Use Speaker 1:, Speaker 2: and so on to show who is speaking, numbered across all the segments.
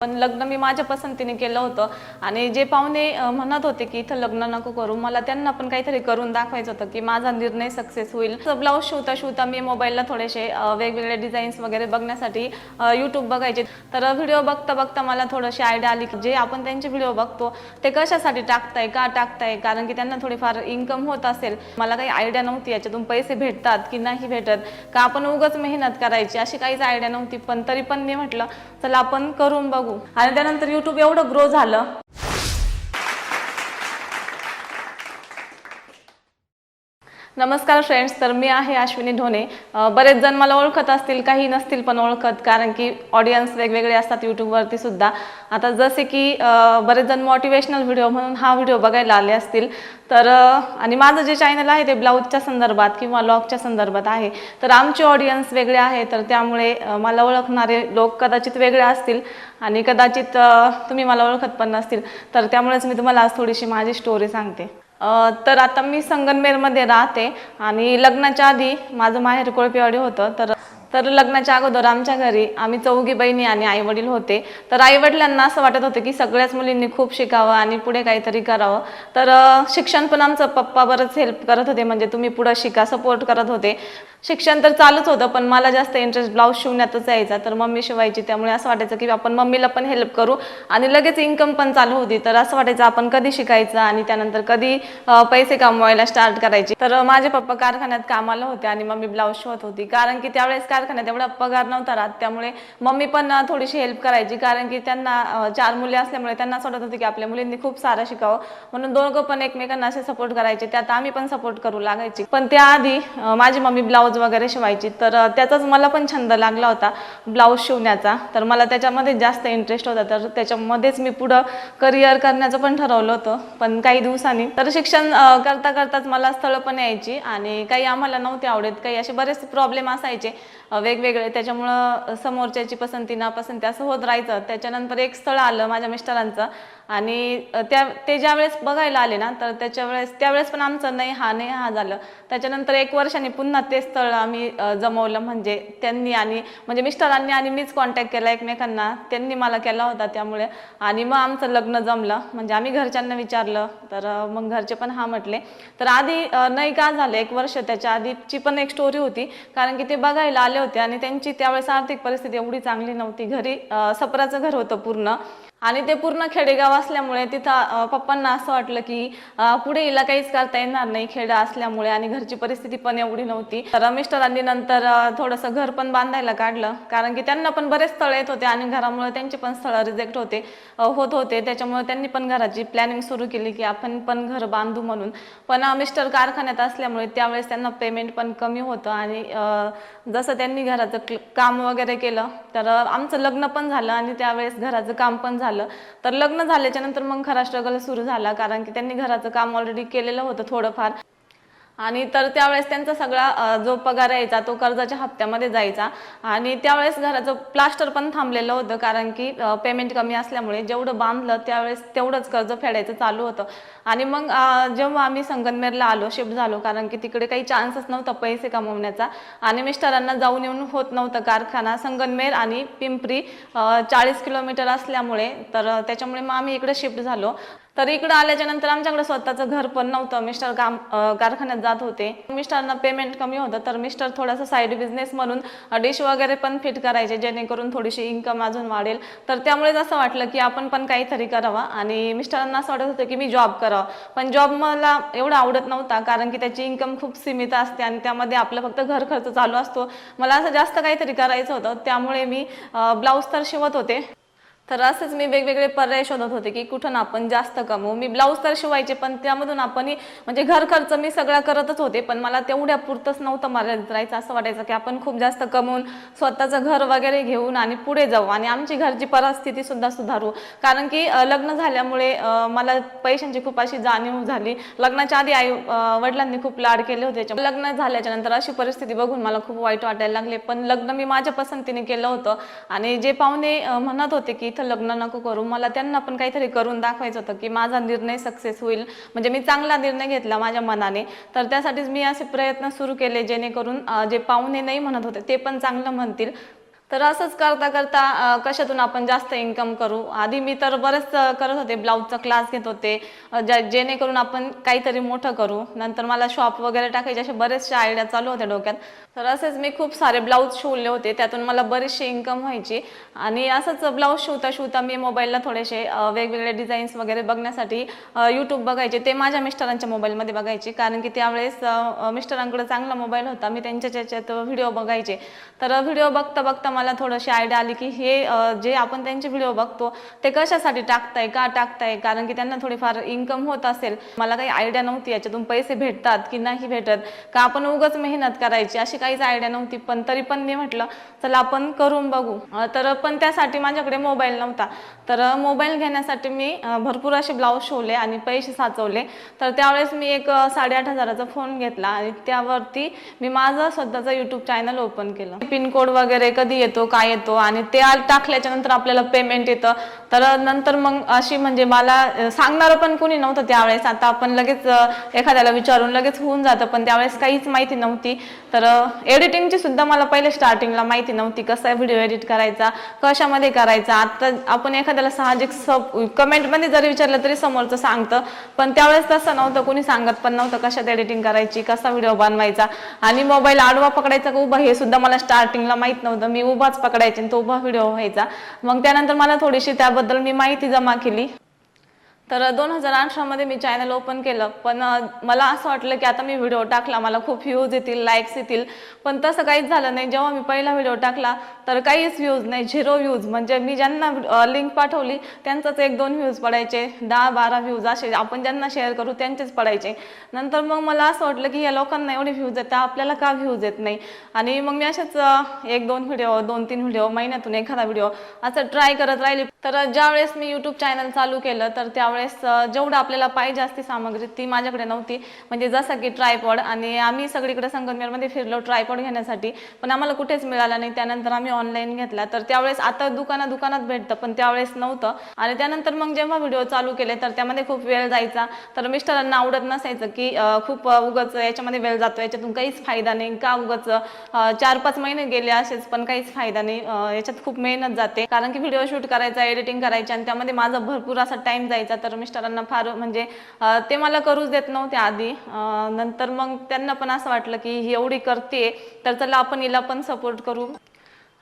Speaker 1: पण लग्न मी माझ्या पसंतीने केलं होतं. आणि जे पाहुणे म्हणत होते की इथं लग्न नको करू. मला त्यांना पण काहीतरी करून दाखवायचं होतं की माझा निर्णय सक्सेस होईल. ब्लाऊज शिवता शिवता मी मोबाईलला थोडेसे वेगवेगळे डिझाईन्स वगैरे बघण्यासाठी यूट्यूब बघायचे. तर व्हिडिओ बघता बघता मला थोडीशी आयडिया आली की जे आपण त्यांचे व्हिडिओ बघतो ते कशासाठी टाकताय का टाकताय? कारण की त्यांना थोडीफार इन्कम होत असेल. मला काही आयडिया नव्हती याच्यातून पैसे भेटतात की नाही भेटत का आपण उगाच मेहनत करायची अशी काहीच आयडिया नव्हती. पण तरी पण मी म्हटलं चला आपण करून बघू. आणि त्यानंतर युट्यूब एवढं ग्रो झालं. नमस्कार फ्रेंड्स तर मी आहे अश्विनी ढोणे. बरेच जण मला ओळखत असतील काही नसतील पण ओळखत कारण की ऑडियन्स वेगवेगळे असतात यूट्यूबवरती सुद्धा. आता जसे की बरेच जण मोटिवेशनल व्हिडिओ म्हणून हा व्हिडिओ बघायला आले असतील. तर आणि माझं जे चॅनल आहे ते ब्लाऊजच्या संदर्भात किंवा लॉकच्या संदर्भात आहे. तर आमचे ऑडियन्स वेगळे आहे तर त्यामुळे मला ओळखणारे लोक कदाचित वेगळे असतील आणि कदाचित तुम्ही मला ओळखत पण नसतील. तर त्यामुळेच मी तुम्हाला आज थोडीशी माझी स्टोरी सांगते. तर आता मी संगनमेरमध्ये राहते आणि लग्नाच्या आधी माझं माहेर कोळपेवाडी होतं तर तर लग्नाच्या अगोदर आमच्या घरी आम्ही चौघी बहिणी आणि आई वडील होते. तर आई वडिलांना असं वाटत होतं की सगळ्याच मुलींनी खूप शिकावं आणि पुढे काहीतरी करावं. तर शिक्षण पण आमचं पप्पा बरंच हेल्प करत होते. म्हणजे तुम्ही पुढं शिका सपोर्ट करत होते. शिक्षण तर चालूच होतं पण मला जास्त इंटरेस्ट ब्लाऊज शिवण्यातच यायचा. तर मम्मी शिवायची त्यामुळे असं वाटायचं की आपण मम्मीला पण हेल्प करू. आणि लगेच इन्कम पण चालू होती. तर असं वाटायचं आपण कधी शिकायचं आणि त्यानंतर कधी पैसे कमवायला स्टार्ट करायचे. तर माझे पप्पा कारखान्यात कामाला होते आणि मम्मी ब्लाऊज शिवत होती. कारण की त्यावेळेस कारखान्यात एवढा पगार नव्हता राहत त्यामुळे मम्मी पण थोडीशी हेल्प करायची. कारण की त्यांना चार मुले असल्यामुळे त्यांना असं वाटत होतं की आपल्या मुलींनी खूप सारं शिकावं. म्हणून दोघं पण एकमेकांना असे सपोर्ट करायचे. त्यात आम्ही पण सपोर्ट करू लागायची. पण त्याआधी माझी मम्मी ब्लाऊज वगैरे शिवायची. तर त्याचाच मला पण छंद लागला होता ब्लाऊज शिवण्याचा. तर मला त्याच्यामध्ये जास्त इंटरेस्ट होता. तर त्याच्यामध्येच मी पुढं करिअर करण्याचं पण ठरवलं होतं. पण काही दिवसांनी. तर शिक्षण करता करताच मला स्थळं पण यायची. आणि काही आम्हाला नव्हते आवडत. काही असे बरेच प्रॉब्लेम असायचे. वेगवेगळे. त्याच्यामुळं समोरच्याची पसंती नापसंती असं होत राहायचं. त्याच्यानंतर एक स्थळ आलं माझ्या मिस्टरांचं. आणि त्या ते ज्या वेळेस बघायला आले ना तर त्याच्या वेळेस त्यावेळेस पण आमचं नाही हा नाही हा झालं. त्याच्यानंतर एक वर्षाने पुन्हा ते स्थळ आम्ही जमवलं. म्हणजे त्यांनी आणि म्हणजे मिस्टरांनी आणि मीच कॉन्टॅक्ट केला एकमेकांना. त्यांनी मला केला होता त्यामुळे. आणि मग आमचं लग्न जमलं. म्हणजे आम्ही घरच्यांना विचारलं. तर मग घरचे पण हा म्हटले. तर आधी नाही का झालं एक वर्ष त्याच्या आधीची पण एक स्टोरी होती. कारण की ते बघायला आले होते आणि त्यांची त्यावेळेस आर्थिक परिस्थिती एवढी चांगली नव्हती. घरी सपराचं घर होतं पूर्ण. आणि ते पूर्ण खेडेगाव असल्यामुळे तिथं पप्पांना असं वाटलं की पुढे हिला काहीच करता येणार नाही खेडं असल्यामुळे आणि घरची परिस्थिती पण एवढी नव्हती. तर मिस्टरांनी नंतर थोडंसं घर पण बांधायला काढलं. कारण की त्यांना पण बरेच स्थळ येत होते आणि घरामुळे त्यांचे पण स्थळं रिजेक्ट होते होत होते. त्याच्यामुळे त्यांनी पण घराची प्लॅनिंग सुरू केली की आपण पण घर बांधू म्हणून. पण मिस्टर कारखान्यात असल्यामुळे त्यावेळेस त्यांना पेमेंट पण कमी होतं आणि जसं त्यांनी घराचं काम वगैरे केलं तर आमचं लग्न पण झालं आणि त्यावेळेस घराचं काम पण झालं. झालं. तर लग्न झाल्याच्यानंतर मग खरा स्ट्रगल सुरू झाला. कारण की त्यांनी घराचं काम ऑलरेडी केलेलं होतं थोडंफार. आणि तर त्यावेळेस त्यांचा सगळा जो पगार यायचा तो कर्जाच्या हप्त्यामध्ये जायचा. आणि त्यावेळेस घराचं प्लास्टर पण थांबलेलं होतं कारण की पेमेंट कमी असल्यामुळे जेवढं बांधलं त्यावेळेस तेवढंच कर्ज फेडायचं चालू होतं. आणि मग जेव्हा आम्ही संगनमेरला आलो शिफ्ट झालो कारण की तिकडे काही चान्सच नव्हता पैसे कमवण्याचा. आणि मिस्टरांना जाऊन येऊन होत नव्हतं कारखाना. संगनमेर आणि पिंपरी चाळीस किलोमीटर असल्यामुळे तर त्याच्यामुळे मग आम्ही इकडे शिफ्ट झालो. तर इकडं आल्याच्यानंतर आमच्याकडे स्वतःचं घर पण नव्हतं. मिस्टर काम कारखान्यात जात होते. मिस्टरांना पेमेंट कमी होतं. तर मिस्टर थोडासा साईड बिझनेस म्हणून डिश वगैरे पण फिट करायचे जेणेकरून थोडीशी इन्कम अजून वाढेल. तर त्यामुळेच असं वाटलं की आपण पण काहीतरी करावं. आणि मिस्टरांना असं वाटत होतं की मी जॉब करावं. पण जॉब मला एवढा आवडत नव्हता कारण की त्याची इन्कम खूप सीमित असते आणि त्यामध्ये आपलं फक्त घर खर्च चालू असतो. मला असं जास्त काहीतरी करायचं होतं. त्यामुळे मी ब्लाऊज तर शिवत होते. तर असंच मी वेगवेगळे पर्याय शोधत होते की कुठून आपण जास्त कमवू. मी ब्लाऊज तर शिवायचे पण त्यामधून आपण म्हणजे घर खर्च मी सगळा करतच होते पण मला तेवढ्या पुरतंच नव्हतं मर्यादित राहायचं असं वाटायचं की आपण खूप जास्त कमवून स्वतःचं घर वगैरे घेऊन आणि पुढे जाऊ आणि आमची घरची परिस्थिती सुद्धा सुधारू. कारण की लग्न झाल्यामुळे मला पैशांची खूप अशी जाणीव झाली. लग्नाच्या आधी आई वडिलांनी खूप लाड केले होते. लग्न झाल्याच्यानंतर अशी परिस्थिती बघून मला खूप वाईट वाटायला लागले. पण लग्न मी माझ्या पसंतीने केलं होतं. आणि जे पाहुणे म्हणत होते की इथं लग्न नको करू. मला त्यांना पण काहीतरी करून दाखवायचं होतं की माझा निर्णय सक्सेस होईल. म्हणजे मी चांगला निर्णय घेतला माझ्या मनाने. तर त्यासाठीच मी असे प्रयत्न सुरू केले जेणेकरून जे पाहुणे नाही म्हणत होते ते पण चांगलं म्हणतील. तर असंच करता करता कशातून आपण जास्त इन्कम करू? आधी मी तर बरेच करत होते. ब्लाऊजचा क्लास घेत होते. ज्या जेणेकरून आपण काहीतरी मोठं करू. नंतर मला शॉप वगैरे टाकायचे असे बरेचसे आयडिया चालू होत्या डोक्यात. तर असेच मी खूप सारे ब्लाऊज शिवले होते. त्यातून मला बरीचशी इन्कम व्हायची. आणि असंच ब्लाऊज शिवता शिवता मी मोबाईलला थोडेसे वेगवेगळे डिझाईन्स वगैरे बघण्यासाठी यूट्यूब बघायचे. ते माझ्या मिस्टरांच्या मोबाईलमध्ये बघायचे. कारण की त्यावेळेस मिस्टरांकडे चांगला मोबाईल होता. मी त्यांच्या त्याच्यात व्हिडिओ बघायचे. तर व्हिडिओ बघता बघता मला थोडीशी आयडिया आली की हे जे आपण त्यांचे व्हिडिओ बघतो ते कशासाठी टाकताय का टाकताय? कारण की त्यांना थोडीफार इन्कम होत असेल. मला काही आयडिया नव्हती याच्यातून पैसे भेटतात की नाही भेटत का आपण उगाच मेहनत करायची? अशी काहीच आयडिया नव्हती पण तरी पण मी म्हटलं चला आपण करून बघू. तर पण त्यासाठी माझ्याकडे मोबाईल नव्हता. तर मोबाईल घेण्यासाठी मी भरपूर असे ब्लाऊज शिवले आणि पैसे साचवले. तर त्यावेळेस मी एक साडेआठ हजाराचा फोन घेतला आणि त्यावरती मी माझं स्वतःचं युट्यूब चॅनल ओपन केलं. पिनकोड वगैरे कधी येतो काय येतो आणि ते टाकल्याच्या नंतर आपल्याला पेमेंट येतं. तर नंतर मग अशी म्हणजे मला सांगणार पण कोणी नव्हतं त्यावेळेस. आता आपण लगेच एखाद्याला विचारून लगेच होऊन जातं पण त्यावेळेस काहीच माहिती नव्हती. तर एडिटिंगची सुद्धा मला पहिले स्टार्टिंगला माहिती नव्हती कसा व्हिडिओ एडिट करायचा कशामध्ये करायचा. आता आपण एखाद्याला साहजिक सब कमेंटमध्ये जरी विचारलं तरी समोरचं सांगतं पण त्यावेळेस तसं नव्हतं कोणी सांगत पण नव्हतं कशात एडिटिंग करायची कसा व्हिडिओ बनवायचा. आणि मोबाईल आडवा पकडायचा का उभा हे सुद्धा मला स्टार्टिंगला माहीत नव्हतं. मी उभाच पकडायचे आणि तो उभा व्हिडिओ व्हायचा. मग त्यानंतर मला थोडीशी त्याबद्दल मी माहिती जमा केली. तर दोन हजार अठरामध्ये मी चॅनल ओपन केलं. पण मला असं वाटलं की आता मी व्हिडिओ टाकला. मला खूप व्ह्यूज येतील लाईक्स येतील. पण तसं काहीच झालं नाही. जेव्हा मी पहिला व्हिडिओ टाकला तर काहीच व्ह्यूज नाही. झिरो व्ह्यूज म्हणजे मी ज्यांना लिंक पाठवली त्यांचाच एक दोन व्ह्यूज पडायचे. दहा बारा व्ह्यूज असे आपण ज्यांना शेअर करू त्यांचेच पडायचे. नंतर मग मला असं वाटलं की या लोकांना एवढे व्ह्यूज येतात आपल्याला का व्ह्यूज येत नाही? आणि मग मी असेच एक दोन व्हिडिओ दोन तीन व्हिडिओ महिन्यातून एखादा व्हिडिओ असं ट्राय करत राहिली. तर ज्यावेळेस मी युट्यूब चॅनल चालू केलं तर त्यावेळेस त्यावेळेस जेवढं आपल्याला पाहिजे असती सामग्री ती माझ्याकडे नव्हती. म्हणजे जसं की ट्रायपॉड आणि आम्ही सगळीकडे संगमनेरमध्ये फिरलो ट्रायपॉड घेण्यासाठी पण आम्हाला कुठेच मिळाला नाही. त्यानंतर आम्ही ऑनलाईन घेतला. तर त्यावेळेस आता दुकाना दुकानात भेटतं पण त्यावेळेस नव्हतं. आणि त्यानंतर मग जेव्हा व्हिडिओ चालू केले तर त्यामध्ये खूप वेळ जायचा. तर मिस्टरांना आवडत नसायचं की खूप उगच याच्यामध्ये वेळ जातो याच्यातून काहीच फायदा नाही. का उगाच चार पाच महिने गेले असेच पण काहीच फायदा नाही. याच्यात खूप मेहनत जाते. कारण की व्हिडिओ शूट करायचा एडिटिंग करायची आणि त्यामध्ये माझा भरपूर असा टाइम जायचा. तर मिस्टरांना फार म्हणजे ते मला करूच देत नव्हते आधी. नंतर मग त्यांना पण असं वाटलं की ही एवढी करते तर चला आपण हिला पण सपोर्ट करू.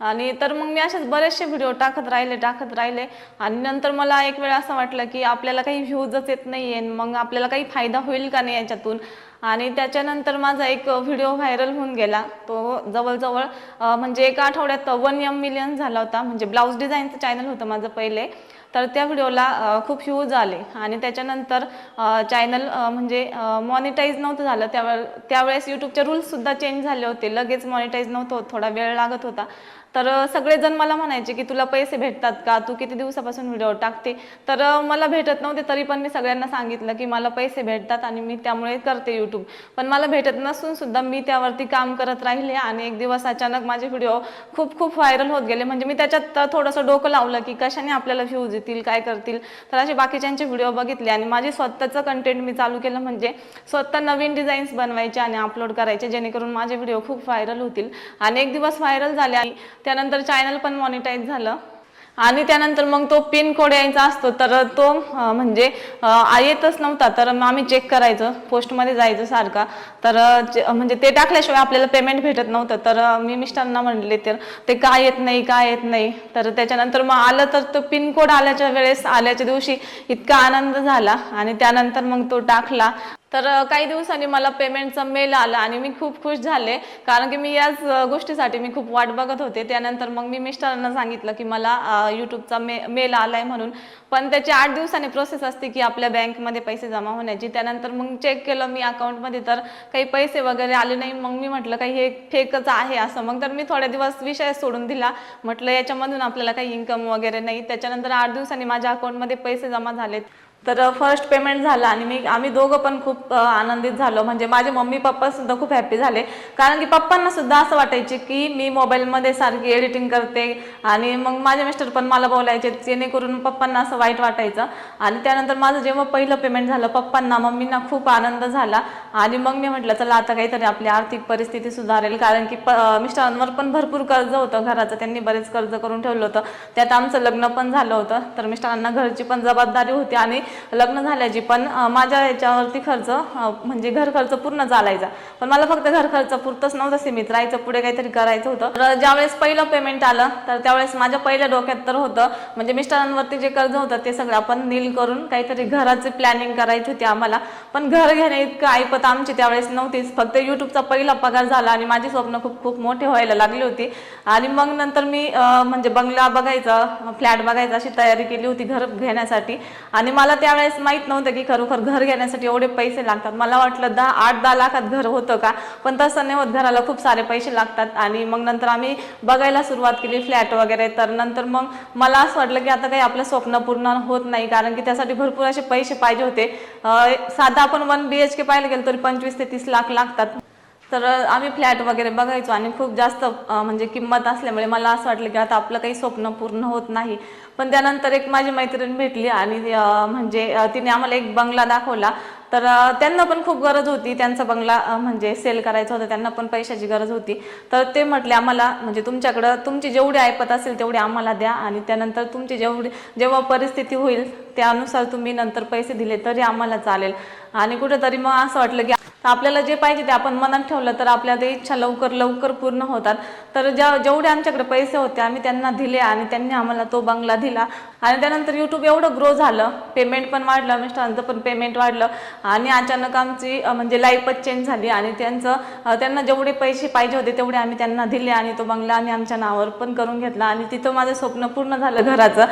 Speaker 1: आणि तर मग मी असेच बरेचसे व्हिडिओ टाकत राहिले टाकत राहिले. आणि नंतर मला एक वेळ असं वाटलं की आपल्याला काही व्ह्यूजच येत नाही आहे मग आपल्याला काही फायदा होईल का नाही याच्यातून? आणि त्याच्यानंतर माझा एक व्हिडिओ व्हायरल होऊन गेला. तो जवळजवळ म्हणजे एका आठवड्यात वन यम मिलियन झाला होता. म्हणजे ब्लाऊज डिझाईनचं चॅनल होतं माझं पहिले. तर त्या व्हिडिओला खूप व्ह्यूज आले. आणि त्याच्यानंतर चॅनल म्हणजे मॉनिटाईज नव्हतं झालं. त्यावेळे त्यावेळेस यूट्यूबचे रूल्ससुद्धा चेंज झाले होते. लगेच मॉनिटाईज नव्हतं होत. थोडा वेळ लागत होता. तर सगळेजण मला म्हणायचे की तुला पैसे भेटतात का? तू किती दिवसापासून व्हिडिओ टाकते? तर मला भेटत नव्हते तरी पण मी सगळ्यांना सांगितलं की मला पैसे भेटतात आणि मी त्यामुळे करते यूट्यूब पण मला भेटत नसून सुद्धा मी त्यावरती काम करत राहिले आणि एक दिवस अचानक माझे व्हिडिओ खूप खूप व्हायरल होत गेले. म्हणजे मी त्याच्यात थोडंसं डोकं लावलं की कशाने आपल्याला व्ह्यूज येतील? काय करतील? तर असे बाकीच्यांचे व्हिडिओ बघितले आणि माझे स्वतःचं कंटेंट मी चालू केलं. म्हणजे स्वतः नवीन डिझाईन्स बनवायचे आणि अपलोड करायचे जेणेकरून माझे व्हिडिओ खूप व्हायरल होतील. आणि एक दिवस व्हायरल झाले आणि त्यानंतर चॅनल पण मॉनिटाईज झालं. आणि त्यानंतर मग तो पिन कोड यायचा असतो तर तो म्हणजे येतच नव्हता तर मग आम्ही चेक करायचं पोस्टमध्ये जायचं सारखा. तर म्हणजे ते टाकल्याशिवाय आपल्याला पेमेंट भेटत नव्हतं तर मी मिस्टरांना म्हणले तर ते काय येत नाही काय येत नाही. तर त्याच्यानंतर मग आलं तर तो पिन कोड आल्याच्या वेळेस आल्याच्या दिवशी इतका आनंद झाला. आणि त्यानंतर मग तो टाकला. तर काही दिवसांनी मला पेमेंटचा मेल आला आणि मी खूप खुश झाले. कारण की मी याच गोष्टीसाठी मी खूप वाट बघत होते. त्यानंतर मग मी मिस्टरांना सांगितलं की मला यूट्यूबचा मे मेल आला आहे म्हणून. पण त्याची आठ दिवसांनी प्रोसेस असते की आपल्या बँकमध्ये पैसे जमा होण्याची. त्यानंतर मग चेक केलं मी अकाउंटमध्ये तर काही पैसे वगैरे आले नाही. मग मी म्हटलं काही हे फेकच आहे असं. मग तर मी थोड्या दिवस विषय सोडून दिला. म्हटलं याच्यामधून आपल्याला काही इन्कम वगैरे नाही. त्याच्यानंतर आठ दिवसांनी माझ्या अकाउंटमध्ये पैसे जमा झालेत. तर फर्स्ट पेमेंट झालं आणि मी आम्ही दोघं पण खूप आनंदित झालो. म्हणजे माझे मम्मी पप्पा सुद्धा खूप हॅप्पी झाले. कारण की पप्पांना सुद्धा असं वाटायचे की मी मोबाईलमध्ये सारखी एडिटिंग करते आणि मग माझे मिस्टर पण मला बोलायचे जेणेकरून पप्पांना असं वाईट वाटायचं. आणि त्यानंतर माझं जेव्हा पहिलं पेमेंट झालं पप्पांना मम्मींना खूप आनंद झाला. आणि मग मी म्हटलं चला आता काहीतरी आपली आर्थिक परिस्थिती सुधारेल. कारण की प मिस्टरांवर पण भरपूर कर्ज होतं घराचं. त्यांनी बरेच कर्ज करून ठेवलं होतं. त्यात आमचं लग्न पण झालं होतं. तर मिस्टरांना घरची पण जबाबदारी होती आणि लग्न झाल्याची पण माझ्या याच्यावरती खर्च म्हणजे घर खर्च पूर्ण चालायचा. पण मला फक्त घर खर्च पुरतच नव्हतं सीमित. राहायचं पुढे काहीतरी करायचं होतं. तर ज्यावेळेस पहिलं पेमेंट आलं तर त्यावेळेस माझ्या पहिल्या डोक्यात तर होतं म्हणजे मिस्टरांवरती जे कर्ज होतं ते सगळं आपण नील करून काहीतरी घराची प्लॅनिंग करायची होती आम्हाला. पण घर घेणे इतकं ऐपत आमची त्यावेळेस नव्हतीच. फक्त युट्यूबचा पहिला पगार झाला आणि माझी स्वप्न खूप खूप मोठे व्हायला लागली होती. आणि मग नंतर मी म्हणजे बंगला बघायचा फ्लॅट बघायचा अशी तयारी केली होती घर घेण्यासाठी. आणि मला त्यावेळेस माहीत नव्हतं की खरोखर घर घेण्यासाठी एवढे पैसे लागतात. मला वाटलं दहा आठ दहा लाखात घर होतं का? पण तसं नाही होत. घराला खूप सारे पैसे लागतात आणि मग नंतर आम्ही बघायला सुरुवात केली फ्लॅट वगैरे. तर नंतर मग मला असं वाटलं की आता काही आपलं स्वप्न पूर्ण होत नाही. कारण की त्यासाठी भरपूर असे पैसे पाहिजे होते. साधा आपण वन बी एच के पाहायला गेलो तरी पंचवीस ते तीस लाख लागतात. तर आम्ही फ्लॅट वगैरे बघायचो आणि खूप जास्त म्हणजे किंमत असल्यामुळे मला असं वाटलं की आता आपलं काही स्वप्न पूर्ण होत नाही. पण त्यानंतर एक माझी मैत्रीण भेटली आणि म्हणजे तिने आम्हाला एक बंगला दाखवला. तर त्यांना पण खूप गरज होती. त्यांचा बंगला म्हणजे सेल करायचा होता. त्यांना पण पैशाची गरज होती. तर ते म्हटले आम्हाला म्हणजे तुमच्याकडं तुमची जेवढी ऐपत असेल तेवढी आम्हाला द्या आणि त्यानंतर तुमची जेवढी जेव्हा परिस्थिती होईल त्यानुसार तुम्ही नंतर पैसे दिले तरी आम्हाला चालेल. आणि कुठेतरी मग असं वाटलं की आपल्याला जे पाहिजे ते आपण मनात ठेवलं तर आपल्या ते इच्छा लवकर लवकर पूर्ण होतात. तर ज्या जेवढे आमच्याकडे पैसे होते आम्ही त्यांना दिले आणि त्यांनी आम्हाला तो बंगला दिला. आणि त्यानंतर यूट्यूब एवढं ग्रो झालं. पेमेंट पण वाढलं मिस्टरांचं पण पेमेंट वाढलं. आणि अचानक आमची म्हणजे लाईफच चेंज झाली. आणि त्यांचं त्यांना जेवढे पैसे पाहिजे होते तेवढे आम्ही त्यांना दिले आणि तो बंगला आम्ही आमच्या नावावर पण करून घेतला. आणि तिथं माझं स्वप्न पूर्ण झालं घराचं.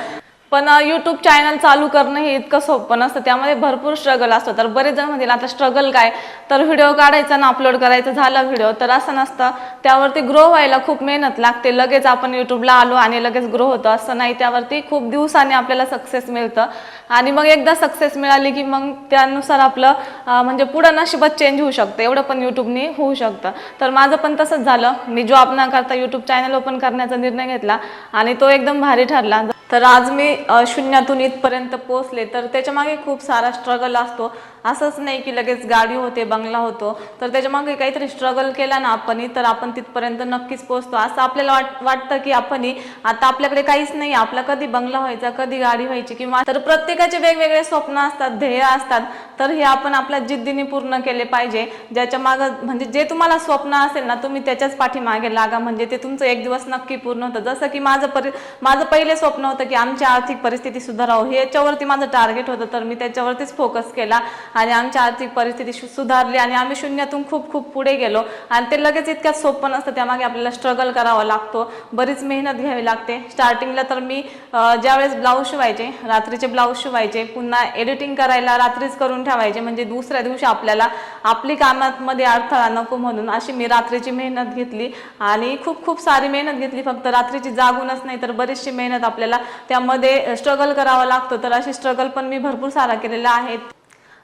Speaker 1: पण यूट्यूब चॅनल चालू करणं हे इतकं सोपं नसतं. त्यामध्ये भरपूर स्ट्रगल असतो. तर बरेच जण म्हणतील आता स्ट्रगल काय? तर व्हिडिओ काढायचा ना अपलोड करायचा झाला व्हिडिओ तर असं नसतं. त्यावरती ग्रो व्हायला खूप मेहनत लागते. लगेच आपण यूट्यूबला आलो आणि लगेच ग्रो होतो. असं नाही. त्यावरती खूप दिवसांनी आपल्याला सक्सेस मिळतं. आणि मग एकदा सक्सेस मिळाली की मग त्यानुसार आपलं म्हणजे पुढं नशिबत चेंज होऊ शकतं. एवढं पण यूट्यूबने होऊ शकतं. तर माझं पण तसंच झालं. मी जॉब न करता यूट्यूब चॅनल ओपन करण्याचा निर्णय घेतला आणि तो एकदम भारी ठरला. तर आज मी शून्यातून इथपर्यंत पोहोचले. तर त्याच्यामागे खूप सारा स्ट्रगल असतो. असंच नाही की लगेच गाडी होते बंगला होतो. तर त्याच्यामागे काहीतरी स्ट्रगल केला ना आपण तर आपण तिथपर्यंत नक्कीच पोहोचतो. असं आपल्याला वाट वाटतं की आपण आता आपल्याकडे काहीच नाही. आपला कधी बंगला व्हायचा कधी गाडी व्हायची किंवा तर प्रत्येकाचे वेगवेगळे स्वप्न असतात ध्येय असतात. तर हे आपण आपल्या जिद्दीने पूर्ण केले पाहिजे. ज्याच्या मागं म्हणजे जे तुम्हाला स्वप्न असेल ना तुम्ही त्याच्याच पाठीमागे लागा. म्हणजे ते तुमचं एक दिवस नक्की पूर्ण होतं. जसं की माझं परि माझं पहिले स्वप्न होतं की आमची आर्थिक परिस्थिती सुधारावं. हे याच्यावरती माझं टार्गेट होतं तर मी त्याच्यावरतीच फोकस केला. आणि आमची आर्थिक परिस्थिती सुधारली आणि आम्ही शून्यातून खूप खूप पुढे गेलो. आणि ते लगेच इतक्यात सोपं नसतं त्यामागे आपल्याला स्ट्रगल करावा लागतो. बरीच मेहनत घ्यावी लागते. स्टार्टिंगला तर मी ज्यावेळेस ब्लाऊज शिवायचे रात्रीचे ब्लाऊज शिवायचे पुन्हा एडिटिंग करायला रात्रीच करून ठेवायचे म्हणजे दुसऱ्या दिवशी आपल्याला आपली कामामध्ये अडथळा नको म्हणून अशी मी रात्रीची मेहनत घेतली. आणि खूप खूप सारी मेहनत घेतली. फक्त रात्रीची जागूनच नाही तर बरीचशी मेहनत आपल्याला त्यामध्ये स्ट्रगल करावा लागतो. तर अशी स्ट्रगल पण मी भरपूर सारा केलेला आहे.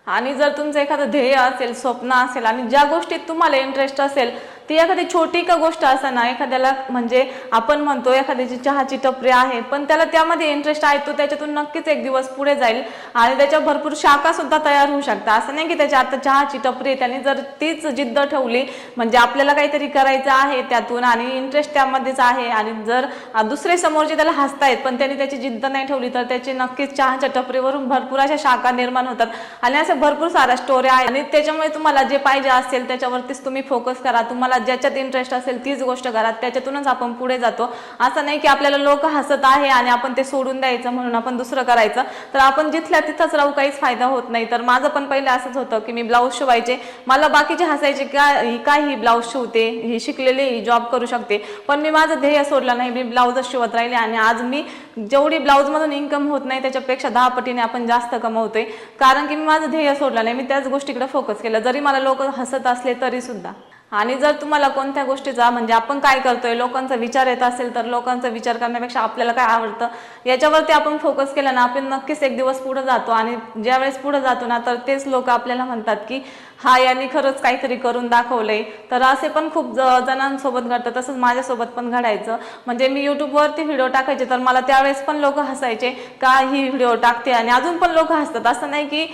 Speaker 1: आणि जर तुमचं एखादं ध्येय असेल स्वप्न असेल आणि ज्या गोष्टीत तुम्हाला इंटरेस्ट असेल ती एखादी छोटी का गोष्ट असं ना एखाद्याला म्हणजे आपण म्हणतो एखाद्याची चहाची टपरी आहे पण त्याला त्यामध्ये इंटरेस्ट आहे तो त्याच्यातून नक्कीच एक दिवस पुढे जाईल आणि त्याच्या भरपूर शाखा सुद्धा तयार होऊ शकतात. असं नाही की त्याच्या आता चहाची टपरी त्याने जर तीच जिद्द ठेवली म्हणजे आपल्याला काहीतरी करायचं आहे त्यातून आणि इंटरेस्ट त्यामध्येच आहे आणि जर दुसरे समोरचे त्याला हसतायत पण त्यांनी त्याची जिद्द नाही ठेवली तर त्याची नक्कीच चहाच्या टपरीवरून भरपूर अशा शाखा निर्माण होतात. आणि अशा भरपूर साऱ्या स्टोऱ्या आहेत आणि त्याच्यामुळे तुम्हाला जे पाहिजे असेल त्याच्यावरतीच तुम्ही फोकस करा. तुम्हाला ज्याच्यात इंटरेस्ट असेल तीच गोष्ट करा त्याच्यातूनच आपण पुढे जातो. असं नाही की आपल्याला लोक हसत आहे आणि आपण ते सोडून द्यायचं म्हणून आपण दुसरं करायचं. तर आपण जिथल्या तिथंच राहू काहीच फायदा होत नाही. तर माझं पण पहिलं असंच होतं की मी ब्लाऊज शिवायचे. मला बाकीचे हसायचे काय ही काय ही ब्लाऊज शिवते? ही शिकलेली ही जॉब करू शकते. पण मी माझं ध्येय सोडलं नाही. मी ब्लाऊजच शिवत राहिले आणि आज मी जेवढी ब्लाऊजमधून इन्कम होत नाही त्याच्यापेक्षा दहा पटीने आपण जास्त कमवतोय. कारण की मी माझं ध्येय सोडलं नाही. मी त्याच गोष्टीकडे फोकस केलं. जरी मला लोक हसत असले तरी सुद्धा. आणि जर तुम्हाला कोणत्या गोष्टीचा म्हणजे आपण काय करतोय लोकांचा विचार येत असेल तर लोकांचा विचार करण्यापेक्षा आपल्याला काय आवडतं? याच्यावरती आपण फोकस केला ना आपण नक्कीच एक दिवस पुढे जातो आणि ज्यावेळेस पुढे जातो ना तर तेच लोक आपल्याला म्हणतात की हा यांनी खरंच काहीतरी करून दाखवलंय. तर असे पण खूप ज- जणांसोबत घडतं तसंच माझ्यासोबत पण घडायचं. म्हणजे मी युट्यूबवरती व्हिडिओ टाकायचे तर मला त्यावेळेस पण लोक हसायचे का ही व्हिडिओ टाकते? आणि अजून पण लोक हसतात. असं नाही की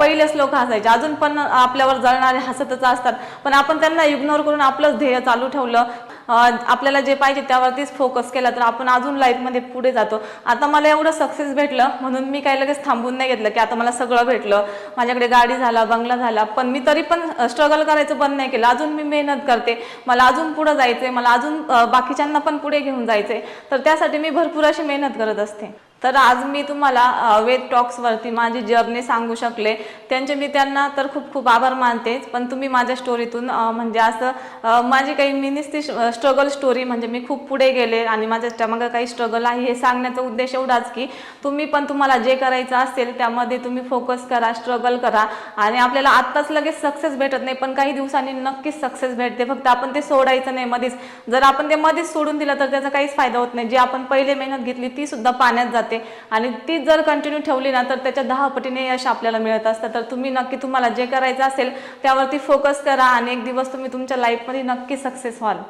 Speaker 1: पहिलेच लोक हसायचे. अजून पण आपल्यावर जळणारे हसतच असतात. पण आपण त्यांना इग्नोर करून आपलंच ध्येय चालू ठेवलं. आपल्याला जे पाहिजे त्यावरतीच फोकस केला तर आपण अजून लाईफमध्ये पुढे जातो. आता मला एवढं सक्सेस भेटलं म्हणून मी काही लगेच थांबून नाही घेतलं की आता मला सगळं भेटलं. माझ्याकडे गाडी झाला बंगला झाला पण मी तरी पण स्ट्रगल करायचं बंद नाही केलं. अजून मी मेहनत करते मला अजून पुढे जायचंय मला अजून बाकीच्यांना पण पुढे घेऊन जायचंय. तर त्यासाठी मी भरपूर अशी मेहनत करत असते. तर आज मी तुम्हाला वेद टॉक्सवरती माझी जर्नी सांगू शकले त्यांचे मी त्यांना तर खूप खूप आभार मानते. पण तुम्ही माझ्या स्टोरीतून म्हणजे असं माझी काही मिनिस्ती स्ट्रगल स्टोरी म्हणजे मी खूप पुढे गेले आणि माझ्या मागं काही स्ट्रगल आहे हे सांगण्याचा उद्देश एवढाच की तुम्ही पण तुम्हाला जे करायचं असेल त्यामध्ये तुम्ही फोकस करा स्ट्रगल करा आणि आपल्याला आत्ताच लगेच सक्सेस भेटत नाही. पण काही दिवसांनी नक्कीच सक्सेस भेटते. फक्त आपण ते सोडायचं नाही मध्येच जर आपण ते मध्येच सोडून दिलं तर त्याचा काहीच फायदा होत नाही. जी आपण पहिले मेहनत घेतली ती सुद्धा पाण्यात जाते. आणि ती जर कंटिन्यू ठेवली ना तर त्याच्या दहा पटीने यश आपल्याला मिळत असतं. तर तुम्ही नक्की तुम्हाला जे करायचं असेल त्यावरती फोकस करा आणि एक दिवस तुम्ही तुमच्या लाईफमध्ये नक्की सक्सेस व्हाल.